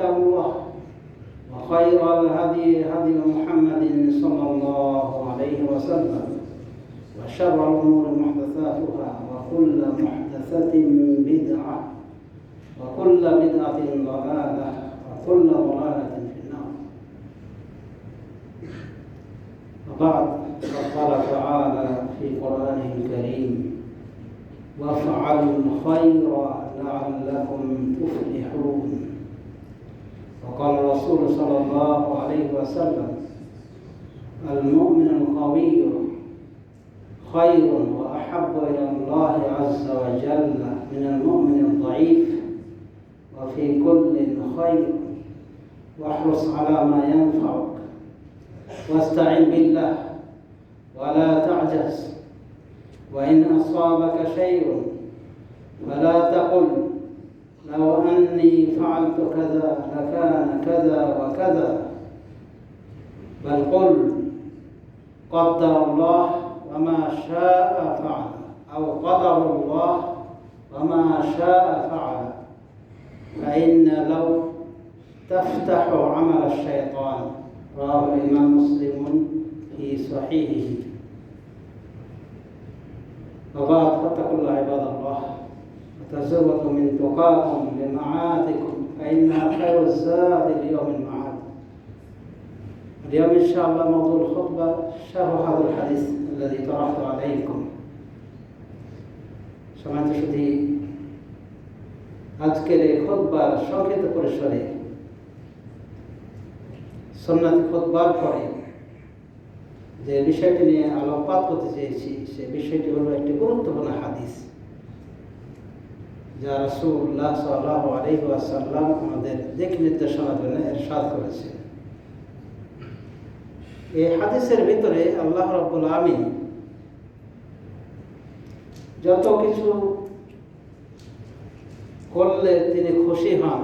كتاب الله وخير الهدي هدي محمد صلى الله عليه وسلم وشر الأمور محدثاتها وكل محدثة بدعة وكل بدعة ضلالة وكل ضلالة في النار. وبعد فقال تعالى في قرآنه الكريم وافعلوا الخير لعلكم تفلحون. وقال الرسول صلى الله عليه وسلم المؤمن القوي خير وأحب إلى الله عز وجل من المؤمن الضعيف وفي كل خير واحرص على ما ينفعك واستعن بالله ولا تعجز وإن أصابك شيء فلا تقل. لو أني فعلت كذا لكان كذا وكذا. بل قل قدر الله وما شاء فعل أو قدر الله وما شاء فعل. فإن لو تفتح عمل الشيطان رواه الإمام مسلم في صحيحه. وبعد فاتقوا الله عباد الله. وتزودوا من تقاكم لمعادكم فإنها خير الزاد ليوم المعاد اليوم إن شاء الله موضوع الخطبة شرح هذا الحديث الذي طرحته عليكم সমাজ শুধু আজকের এই খোদবার সংক্ষিপ্ত পরিসরে সন্ন্যাতি খোদবার পরে যে বিষয়টি নিয়ে আলোকপাত করতে চেয়েছি সে বিষয়টি হলো একটি গুরুত্বপূর্ণ হাদিস যা রসুল্লাহ সাল্লাহ আলহিহাসাল্লাম আমাদের দিক নির্দেশনার জন্য এরশাদ করেছে। এই হাদিসের ভিতরে আল্লাহ রব্বুল আমিন যত কিছু করলে তিনি খুশি হন,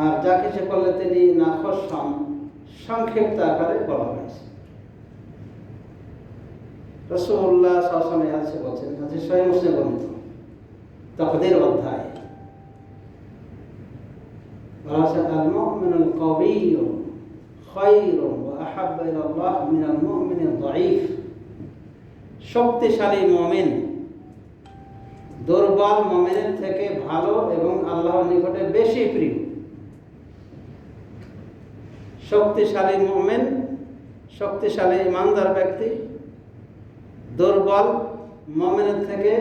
আর যা কিছু করলে তিনি নাখোশ হন, সংক্ষিপ্ত আকারে বলা হয়েছে। রসুল্লাহ সসমে আছে বলছেন আছে স্বয়ং মুসলিম বর্ণিত। তকদের অধ্যায় বলা আছে আল মুমিন আল কবিয় خير وأحب إلى الله من المؤمن الضعيف শক্তিশালী মমিন দুর্বল মমিনের থেকে ভালো এবং আল্লাহর নিকটে বেশি প্রিয় শক্তিশালী মোমেন শক্তিশালী ইমানদার ব্যক্তি দুর্বল মোমেনের থেকে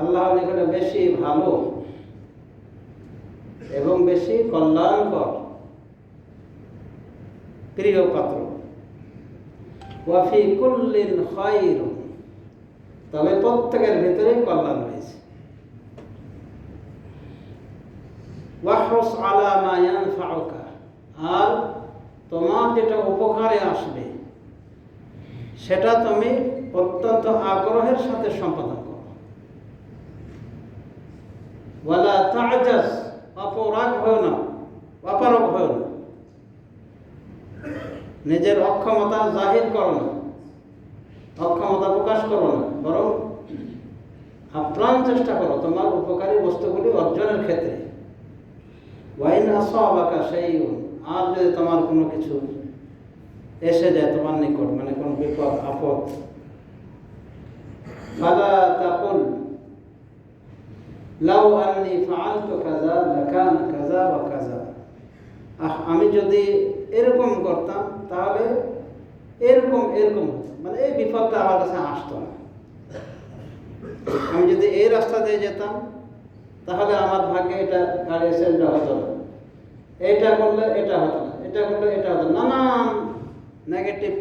আল্লাহর নিকটে বেশি ভালো এবং বেশি কল্যাণকর। প্রিয় পাত্র ওয়াফি কুল্লিন তবে প্রত্যেকের ভিতরেই কল্যাণ রয়েছে। ওয়াহরস আলা মা ইয়ানফাউকা, আর তোমার যেটা উপকারে আসবে, সেটা তুমি অত্যন্ত আগ্রহের সাথে সম্পাদন অপরাগ না, অপারগ না। নিজের অক্ষমতা জাহির করো না, অক্ষমতা প্রকাশ করো না, বরং আপ্রাণ চেষ্টা করো তোমার উপকারী বস্তুগুলি অর্জনের ক্ষেত্রে। ওয়াইন আসাবাকা সেই আর যদি তোমার কোনো কিছু এসে যায় তোমার নিকট মানে কোনো বিপদ, আপদ লাউ আন্নি ফাআলতু কাযা লাকান কাযা ওয়া কাযা আহ, আমি যদি এরকম করতাম, তাহলে এরকম এরকম মানে এই বিপদটা আমার কাছে আসতো না। আমি যদি এই রাস্তা দিয়ে যেতাম, তাহলে আমার ভাগ্যে এটা গাড়ি অ্যাক্সিডেন্ট হতো না। এটা করলে এটা হতো না, এটা করলে এটা হতো নানান নেগেটিভ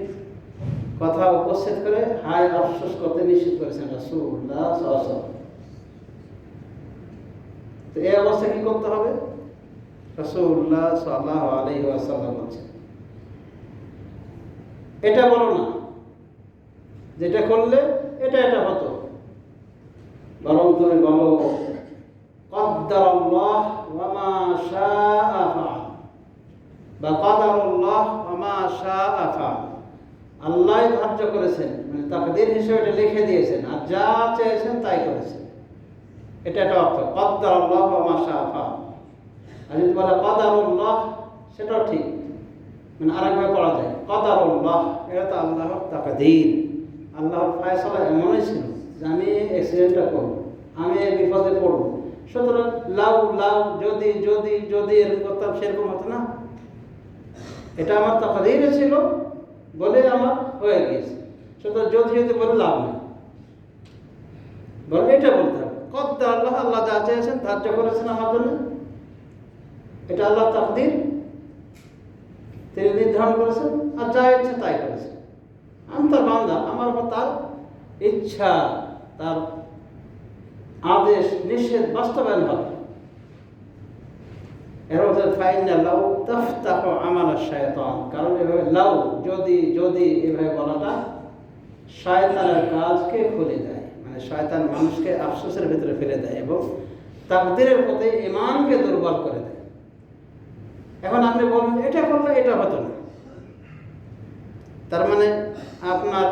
কথা উপস্থিত করে হায় আফসোস করতে নিষেধ করেছেন তো এই অবস্থা কি করতে হবে? এটা বলো না। যেটা করলে এটা এটা হতো। বরং তুমি বলো, কদ্দারল্লাহ ওয়ামা শাহ বা শাহ আফা আল্লাহ ধার্য করেছেন মানে তাকদীর হিসেবে এটা লিখে দিয়েছেন, আর যা চেয়েছেন তাই করেছেন। এটা একটা অর্থ, কদ্দারুল্লাহ ওমা মাসা ফাআল আর যদি বলে, কাদারুল্লাহ সেটাও ঠিক। মানে আরেকভাবে পড়া যায়, কাদারুল্লাহ এটা তো আল্লাহর তাকদীর। আল্লাহর ফায়সালা এমনই ছিল যে আমি অ্যাক্সিডেন্টটা করব, আমি বিপদে পড়ব। সুতরাং লাউ লাউ, যদি যদি যদি এরকম করতাম, সেরকম হতো না। এটা আমার তাকদীরে ছিল বলে আমার হয়ে গিয়েছে সুতরাং যদি যদি বলে লাভ নেই। বলে এটা বলতে হবে কত আল্লাহ আল্লাহ যা চেয়েছেন ধার্য করেছেন আমার জন্য। এটা আল্লাহ তাকদীর। তিনি নির্ধারণ করেছেন আর যা ইচ্ছে তাই করেছেন। আমি তার বান্দা, আমার উপর তার ইচ্ছা, তার আদেশ, নিষেধ বাস্তবায়ন হবে। এর মধ্যে লাউ তাফতাহ আমাল শায়তান কারণ এভাবে লাউ যদি যদি এভাবে বলাটা শয়তানের কাজকে খুলে দেয় মানে শয়তান মানুষকে আফসোসের ভিতরে ফেলে দেয় এবং তাকদিরের প্রতি ইমানকে দুর্বল করে দেয়। এখন আপনি বলবেন, এটা করলে এটা হতো না। তার মানে আপনার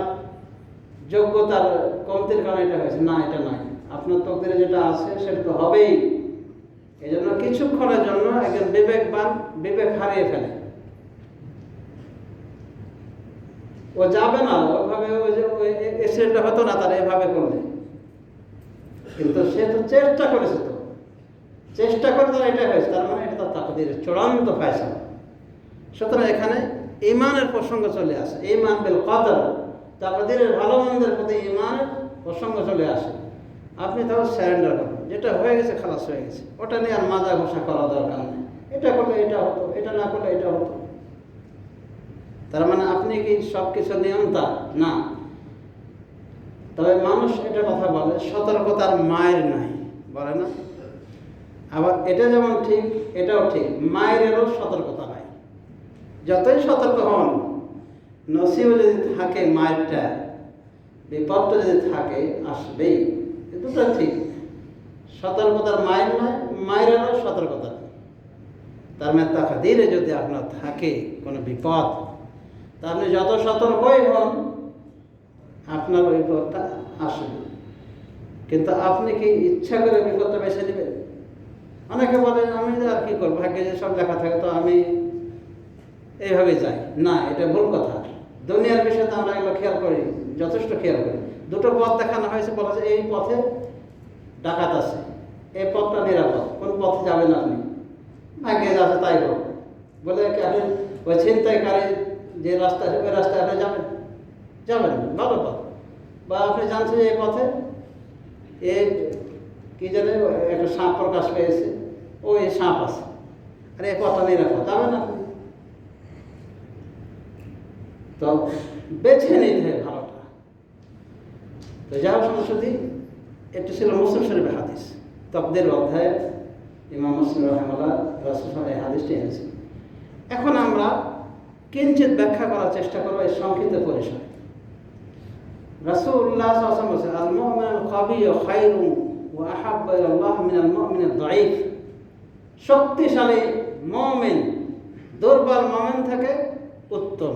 যোগ্যতার কমতির কারণে এটা হয়েছে। না, এটা নয় আপনার তকদিরে যেটা আছে সেটা তো হবেই। এই জন্য কিছুক্ষণের জন্য একজন বিবেকবান, বিবেক হারিয়ে ফেলে। ও যাবে না, ওইভাবে ওই যে অ্যাক্সিডেন্টটা হতো না, তারা এভাবে করলে। কিন্তু সে তো চেষ্টা করেছে তো। চেষ্টা করে তারা এটা হয়েছে, তার মানে এটা তার তাকদিরের চূড়ান্ত ফয়সালা। সুতরাং এখানে ইমানের প্রসঙ্গ চলে আসে। ইমান বেল কদর, তাকদিরের ভালো মন্দের প্রতি ইমানের প্রসঙ্গ চলে আসে। আপনি তাহলে স্যারেন্ডার করুন। যেটা হয়ে গেছে, খালাস হয়ে গেছে। ওটা নিয়ে আর মাজা ঘষা করা দরকার নেই। এটা করলে এটা হতো, এটা না করলে এটা হতো। তার মানে আপনি কি সব কিছু নিয়ন্তা? না। তবে মানুষ এটা কথা বলে, সতর্কতার মায়ের নাই, বলে না? আবার এটা যেমন ঠিক, এটাও ঠিক মায়েরও সতর্কতা নাই। যতই সতর্ক হন, নসিব যদি থাকে মায়েরটা বিপদটা যদি থাকে, আসবেই। দুটো ঠিক। সতর্কতার মায়ের নয় মায়েরও সতর্কতা। তার মানে তাকাদিরে যদি আপনার থাকে, কোনো বিপদ, তা আপনি যত সতর্কই হন, আপনার ওই বিপদটা আসবে। কিন্তু আপনি কি ইচ্ছা করে বিপদটা বেছে নেবেন? অনেকে বলেন আমি আর কি করব? ভাগ্যে যে সব লেখা থাকে, তো আমি এইভাবে যাই। না, এটা ভুল কথা। দুনিয়ার বিষয়ে তো আমরা এগুলো খেয়াল করি, যথেষ্ট খেয়াল করি। দুটো পথ দেখানো হয়েছে, বলা যায় এই পথে ডাকাত আছে। এই পথটা নিরাপদ কোন পথে যাবেন আপনি? ভাগ্যে যাচ্ছে তাই হোক। বলে আপনি ওই ছিনতাইকারী যে রাস্তা আছে ওই রাস্তায় আপনি যাবেন? যাবেন না, ভালো পথ। বা আপনি জানছেন এই পথে? এ কি জানে একটা সাপ প্রকাশ পেয়েছে ওই সাপ আছে। আরে এই পথটা নিরাপদ যাবেন আপনি? তো বেছে নিতে ভালোটা। তো যা সংসদী এটা ছিল মুসলিম শরীফের হাদিস। তকদের অধ্যায়ে ইমাম মুসলিম রহমাল্লাহ রাসুল এই হাদিসটি এনেছেন এখন আমরা কিঞ্চিত ব্যাখ্যা করার চেষ্টা করব এই সংক্ষিপ্ত পরিসরে। রাসূলুল্লাহ সাল্লাল্লাহু আলাইহি আল আল কাবিয়্যু খায়রুন ওয়া আহাব্বু ইলা আল্লাহ মিন আল মুমিন শক্তিশালী মুমিন, দুর্বল মুমিন থেকে উত্তম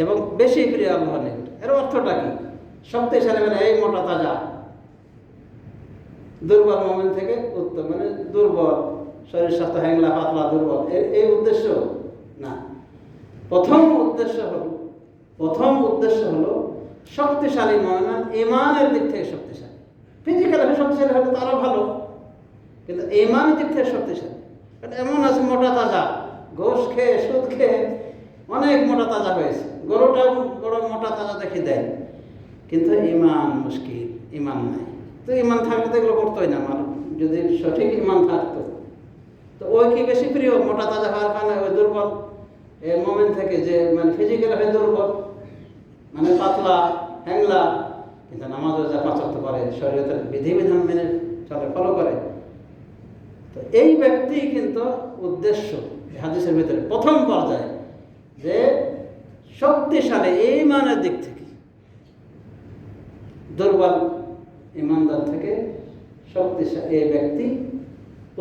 এবং বেশি প্রিয় আল্লাহর নিকট। এর অর্থটা কি? শক্তিশালী মানে এই মোটা তাজা। দুর্বল মোমেন থেকে উত্তম মানে দুর্বল, শরীর স্বাস্থ্য হ্যাংলা পাতলা দুর্বল। এই উদ্দেশ্য না। প্রথম উদ্দেশ্য হল, প্রথম উদ্দেশ্য হলো শক্তিশালী ময়নান ইমানের দিক থেকে শক্তিশালী। ফিজিক্যালি শক্তিশালী, হলে তারও ভালো। কিন্তু ইমানের দিক থেকে শক্তিশালী। এমন আছে, মোটা তাজা। ঘোষ খেয়ে, সুদ খেয়ে অনেক মোটা তাজা হয়েছে। গরুটাও বড় মোটা তাজা দেখে দেয়। কিন্তু ইমান মুশকিল, ইমান নাই। তো ইমান থাকলে তো এগুলো করতোই না, আমার যদি সঠিক ইমান থাকতো। তো ওই কি বেশি প্রিয়? মোটা তাজা হওয়ার কারণে ওই দুর্বল? এই মোমেন্ট থেকে যে মানে ফিজিক্যাল হয়ে দুর্বল? মানে পাতলা, হ্যাংলা? কিন্তু নামাজও যা পাচক করে, শরীয়তের বিধিবিধান মেনে চলে ফলো করে। তো এই ব্যক্তি কিন্তু উদ্দেশ্য হাদিসের ভিতরে প্রথম পর্যায়ে, যে শক্তিশালী এই মানের দিক থেকে দুর্বল ইমানদার থেকে শক্তিশালী এই ব্যক্তি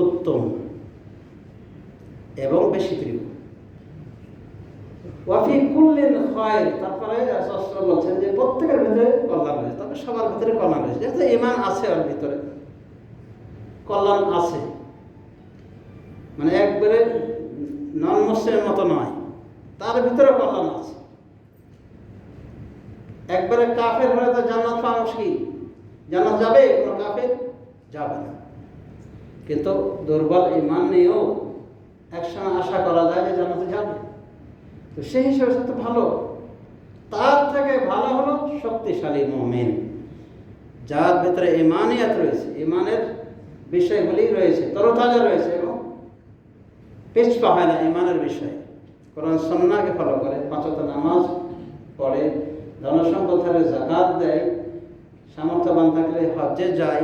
উত্তম এবং বেশি প্রিয়। ওয়াফি কুল্লিন হয় তারপরে শাস্ত্র বলছেন যে প্রত্যেকের ভিতরে কল্যাণ রয়েছে, তবে সবার ভিতরে কল্যাণ রয়েছে। যেহেতু ইমান আছে ওর ভিতরে, কল্যাণ আছে। মানে একবারে নন মুসলিমের মতো নয়, তার ভিতরে কল্যাণ আছে। একবারে কাফের হলে তো জান্নাত পাওয়া জান্নাত যাবে, কোনো কাফের যাবে না। কিন্তু দুর্বল ইমান নিয়েও একসময় আশা করা যায় যে জানাতে যাবে। তো সেই হিসেবে সে তো ভালো। তার থেকে ভালো হলো শক্তিশালী মমিন। যার ভিতরে ইমানিয়াত রয়েছে, ইমানের বিষয়গুলি রয়েছে, তরতাজা রয়েছে এবং পিছপা হয় না ইমানের বিষয়ে। কোরআন সন্নাকে ফলো করে পাঁচত নামাজ পড়ে থাকলে জাকাত দেয় সামর্থ্যবান থাকলে হজ্জে যায়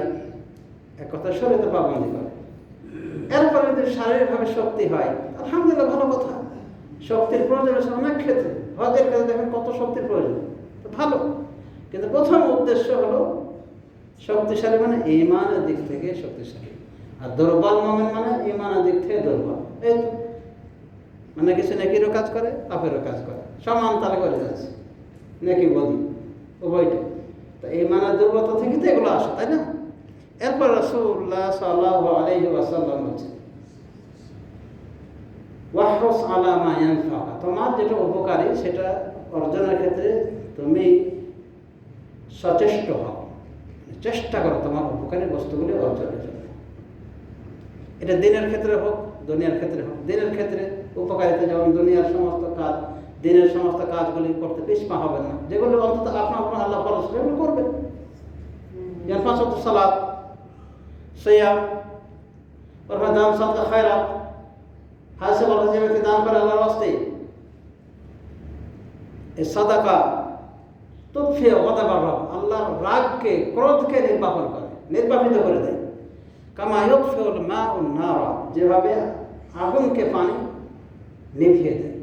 এক কথা শরীরে পাবন্দি করে এরপরে যদি শারীরিকভাবে শক্তি হয়, আলহামদুলিল্লাহ ভালো কথা। শক্তির প্রয়োজন আছে অনেক ক্ষেত্রে। হজের ক্ষেত্রে দেখেন কত শক্তির প্রয়োজন। তো ভালো। কিন্তু প্রথম উদ্দেশ্য হলো শক্তিশালী মানে ইমানের দিক থেকে শক্তিশালী। আর দুর্বল মোমেন মানে ইমানের দিক থেকে দুর্বল। এই তো। মানে কিছু নেকিরও কাজ করে, পাপেরও কাজ করে। সমান তালে করে যাচ্ছে। নেকি বলি। উভয়টা তো ইমানের দুর্বলতা থেকে তো এগুলো আসে, তাই না? এরপর রসুল্লাহ সাল্লাহ আলহি ওয়াসাল্লাম বলছেন, ওয়াহরস আলা মা ইয়ানফা। তোমার যেটা উপকারী সেটা অর্জনের ক্ষেত্রে তুমি সচেষ্ট হও চেষ্টা করো তোমার উপকারী বস্তুগুলি অর্জনের জন্য। এটা দিনের ক্ষেত্রে হোক, দুনিয়ার ক্ষেত্রে হোক, দিনের ক্ষেত্রে উপকারিতা যেমন দুনিয়ার সমস্ত কাজ দিনের সমস্ত কাজগুলি করতে পিছপা হবে না। যেগুলো অন্তত আপনার আপনার আল্লাহ ফরজ সেগুলো করবেন যেমন পাঁচ সালাদ সৈয়াম ওরফে দান সাদকা খায়রাত। হাসে বলা যে ব্যক্তি দান করে আল্লাহর রাস্তে এই সাদাকা তুফিয়ে অদাবার রব। আল্লাহর রাগকে ক্রোধকে নির্বাপন করে নির্বাপিত করে দেয়। কামা ইউফিউল মা উন নারা যেভাবে আগুনকে পানি নিভিয়ে দেয়।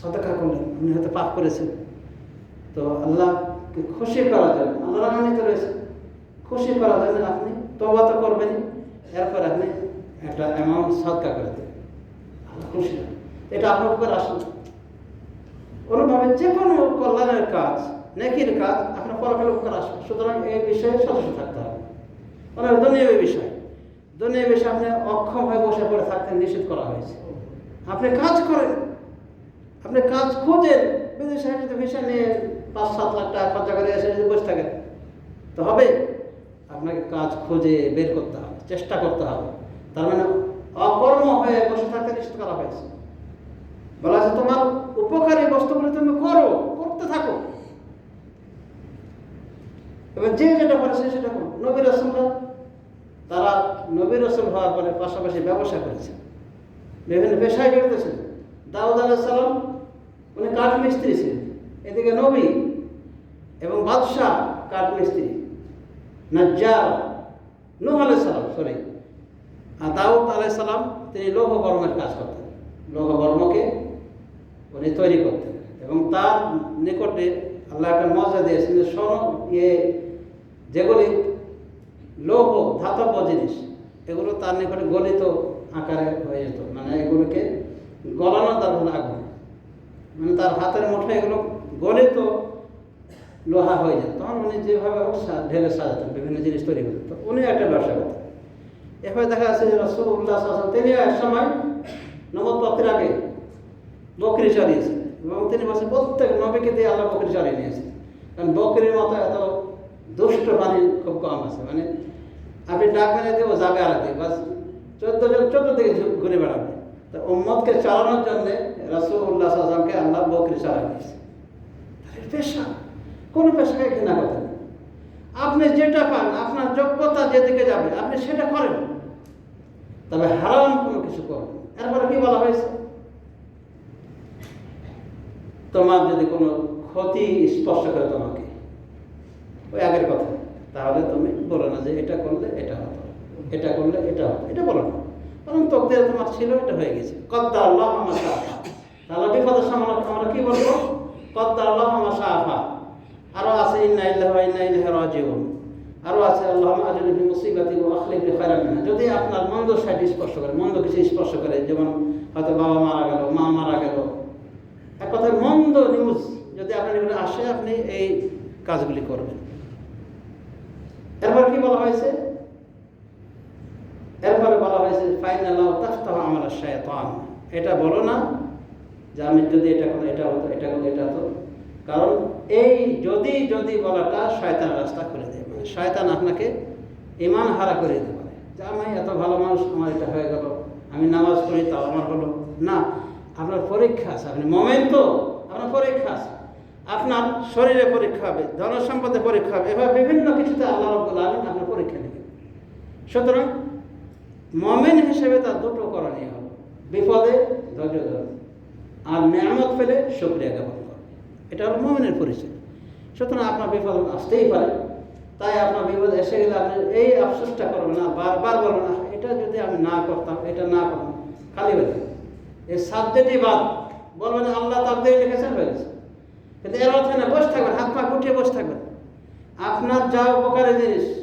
সাদাকা করলেন আপনি হয়তো পাপ করেছেন। তো আল্লাহকে খুশি করার জন্য আল্লাহ রাগান্বিত রয়েছে। খুশি করার জন্য আপনি তবা তো করবেনই, এরপর আপনি একটা অ্যামাউন্ট সদকা করে দেবেন। খুশি এটা আপনার উপর আসুন। অনুভাবে যে কোনো কল্যাণের কাজ, নেকির কাজ, আপনার পরকালে উপকার আসবে সুতরাং এই বিষয়ে সদস্য থাকতে হবে। মানে দুনিয়াবী বিষয়। দুনিয়াবী বিষয়ে আপনি অক্ষম হয়ে বসে পড়ে থাকতে নিষেধ করা হয়েছে। আপনি কাজ করেন। আপনি কাজ খোঁজেন, বিদেশে যদি ভিসা নিয়ে পাঁচ, সাত লাখ টাকা খরচা করে এসে যদি বসে থাকেন, তো হবে। আপনাকে কাজ খুঁজে বের করতে হবে, চেষ্টা করতে হবে। তার মানে অকর্ম হয়ে বসে থাকতে নিষেধ করা হয়েছে। বলা আছে তোমার উপকারী বস্তুগুলি তুমি করো, করতে থাকো। এবার যে যেটা করে সে সেটা করো নবীর রসুলরা তারা নবীর রসুল হওয়ার পরে পাশাপাশি ব্যবসা করেছে বিভিন্ন পেশায় জড়িত দাউদ আলাইসালাম উনি কাঠ মিস্ত্রি ছিলেন। এদিকে নবী এবং বাদশাহ কাঠ মিস্ত্রি। নাজ্জার নূহ আলাইসালাম সরি আর দাউদ আলাইসালাম তিনি লৌহ বর্মের কাজ করতেন। লৌহ বর্মকে উনি তৈরি করতেন। এবং তার নিকটে আল্লাহ একটা মজা দিয়েছেন যে স্বর্ণ ইয়ে যেগুলি লৌহ, ধাতব্য জিনিস, এগুলো তার নিকটে গলিত আকারে হয়ে যেত। মানে এগুলোকে গলানো তার হলো আগুন। মানে তার হাতের মুঠো এগুলো গলিত লোহা হয়ে যেত তখন উনি যেভাবে ঢেলে সাজাতেন, বিভিন্ন জিনিস তৈরি করতেন। তো উনি একটা ব্যবসা করতেন। এভাবে দেখা যাচ্ছে যে রসুল্লাহ সাল্লাম তিনি এক সময় নবদপ্রাপ্তির আগে বকরি চড়িয়েছেন এবং তিনি বলছেন, প্রত্যেক নবীকে দিয়ে আল্লাহ বকরি চড়িয়ে নিয়েছেন। কারণ বকরির মতো এত দুষ্ট প্রাণী খুব কম আছে। মানে আপনি ডাক মেরে ও যাবে আর দিকে বাস চোদ্দ জন চোদ্দ দিকে ঘুরে বেড়াবে। তো উম্মদকে চালানোর জন্যে রসুল্লাহ সাল্লামকে আল্লাহ বকরি চড়াই দিয়েছে। পেশা। কোনো পেশাকে ঘৃণা করতেন না। আপনি যেটা পান, আপনার যোগ্যতা যেদিকে যাবে, আপনি সেটা করেন। তবে হারাম কোনো কিছু করবেন এরপরে কি বলা হয়েছে? তোমার যদি কোনো ক্ষতি স্পর্শ করে তোমাকে, ওই আগের কথা, তাহলে তুমি বলো না যে এটা করলে এটা হতো, এটা করলে এটা হতো, এটা বলো না। কারণ তকদিরে তোমার ছিল, এটা হয়ে গেছে। কদ্দা আল্লাহ আমার সাফা। তাহলে বিপদের সময় আমরা কি বলব? কদ্দা আল্লাহ আমার সাফা। আরও আছে, ইন্না ইল্লাহি ইন্না ইলাইহি রাজিউন। আরও আছে আল্লাহ আজলি মুসিবাতি ওয়া আখলিফ খায়রান যদি আপনার মন্দ সাইড স্পর্শ করে, মন্দ কিছু স্পর্শ করে, যেমন হয়তো বাবা মারা গেল, মা মারা গেল। এক কথায় মন্দ নিউজ যদি আপনার এগুলো আসে, আপনি এই কাজগুলি করবেন। এরপর কি বলা হয়েছে? এরপরে হয়েছে ফাইনাল তাফতাহ আমার শায়তান এটা বলো না যে আমি যদি এটা করো এটা হতো, এটা করলে এটা হতো। কারণ এই যদি যদি বলাটা শয়তান রাস্তা করে দেয়। মানে শয়তান আপনাকে ইমান হারা করে দিতে পারে। যে আমি এত ভালো মানুষ, আমার এটা হয়ে গেল। আমি নামাজ পড়ি, তাও আমার হলো। না, আপনার পরীক্ষা আছে। আপনি মোমেন তো, আপনার পরীক্ষা আছে। আপনার শরীরে পরীক্ষা হবে ধন সম্পদে পরীক্ষা হবে। এবার বিভিন্ন কিছুতে আল্লাহ আপনার পরীক্ষা নেবেন সুতরাং মমেন হিসেবে তার দুটো করণীয় হলো বিপদে ধৈর্য ধরে। আর নিয়ামত পেলে শুক্রিয়া জ্ঞাপন করে। এটা হলো মমেনের পরিচয়। সুতরাং আপনার বিপদ আসতেই পারে। তাই আপনার বিপদ এসে গেলে আপনি এই আফসোসটা করবেন না, বারবার বলবেন না এটা যদি আমি না করতাম, এটা না করতাম। খালি হয়ে এই সাবজেক্টই বাদ। বলবেন, আল্লাহ তাবদেই লিখেছেন হয়ে গেছে। কিন্তু এর অর্থ না, বসে থাকবেন, হাত পা গুটিয়ে বসে থাকবেন। আপনার যা উপকারী জিনিস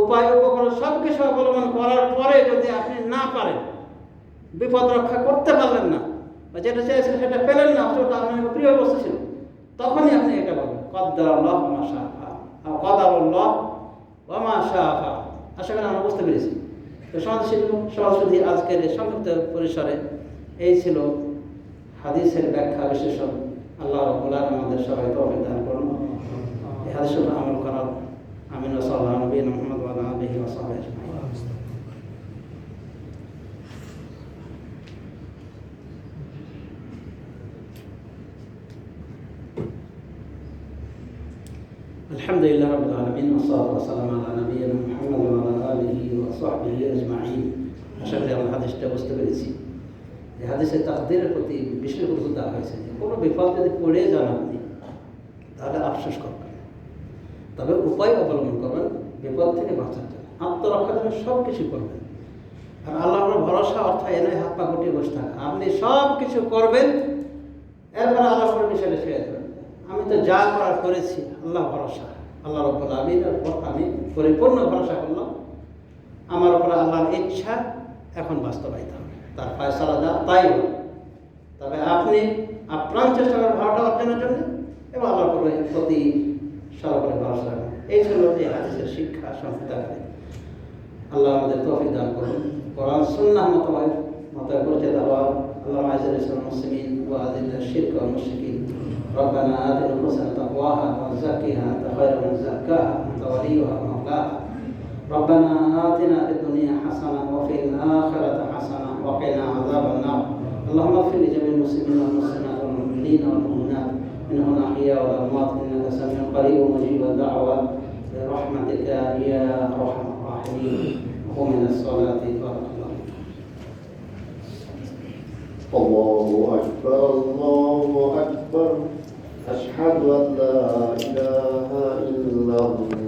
উপায় উপকরণ সব কিছু অবলম্বন করার পরে যদি আপনি না পারেন, বিপদ রক্ষা করতে পারলেন না বা যেটা চেয়েছেন সেটা পেলেন না, অথচ আপনার প্রিয় বস্তু ছিল, তখনই আপনি এটা বলবেন কদ্দার আল্লাহ মা শাহা কদার আল্লাহ ওমা শাহা আশা করি আমরা বুঝতে পেরেছি। তো সমাজশীল সরস্বতী আজকের সংক্ষিপ্ত পরিসরে এই ছিল হাদিসের ব্যাখ্যা বিশেষণ আল্লাহ রব্বুল আমাদের সবাই তৌফিক দান করুন। এই উপর আমল করার আমিন ওয়া সাল্লাল্লাহু নবী মুহাম্মদ ওয়া আলা আলিহি ওয়া সাহবিহি আজমাইন الحمد لله رب العالمين والصلاة والسلام على نبينا محمد وعلى آله وصحبه أجمعين আশা করি আমরা হাদিসটা বুঝতে পেরেছি যে হাদিসের তাকদিরের প্রতি বিশেষ গুরুত্ব দেওয়া হয়েছে যে কোনো বিপদ যদি পড়ে যান আপনি তাহলে আফসোস করবেন তবে উপায় অবলম্বন করবেন বিপদ থেকে বাঁচার জন্য আত্মরক্ষার জন্য সব কিছু করবেন। আর আল্লাহর ভরসা, অর্থ এনে হাত পা গুটিয়ে বসে থাকা। আপনি সব কিছু করবেন, এরপরে আল্লাহ করে বিষয়টা ছেড়ে দেবেন। আমি তো যা করার করেছি, আল্লাহ ভরসা। আল্লাহ রব্বুল আমিনের আমি পরিপূর্ণ ভরসা করলাম। আমার উপরে আল্লাহর ইচ্ছা এখন বাস্তবায়িত হবে। তার ফয়সালা যা, তাই হবে তবে আপনি আপ্রাণ চেষ্টা করেন ভালোটা অর্জনের জন্য এবং আল্লাহর প্রতি সর্বপরি ভরসা রাখুন। এই ছিল এই হাদিসের শিক্ষা সংহিতাকারী আল্লাহ আমাদের তৌফিক দান করুন কোরআন সুন্নাহ মোতাবেক মোতাবেক পরিচিত হওয়া আল্লাহ আইজাল ইসলাম মুসলিমিন ওয়া আদিল্লা শিরক ওয়া মুশরিকিন ربنا آتنا حسنة تقواها وزكها أنت خير من زكاها أنت وليها ومولاها ربنا آتنا في الدنيا حسنة وفي الآخرة حسنة وقنا عذاب النار اللهم اغفر لجميع المسلمين والمسلمات والمؤمنين والمؤمنات منهم الأحياء والأموات إنك سميع قريب مجيب الدعوات برحمتك يا أرحم الراحمين. قم من الصلاة. فيك. الله أكبر الله أكبر. أشهد أن لا إله إلا الله.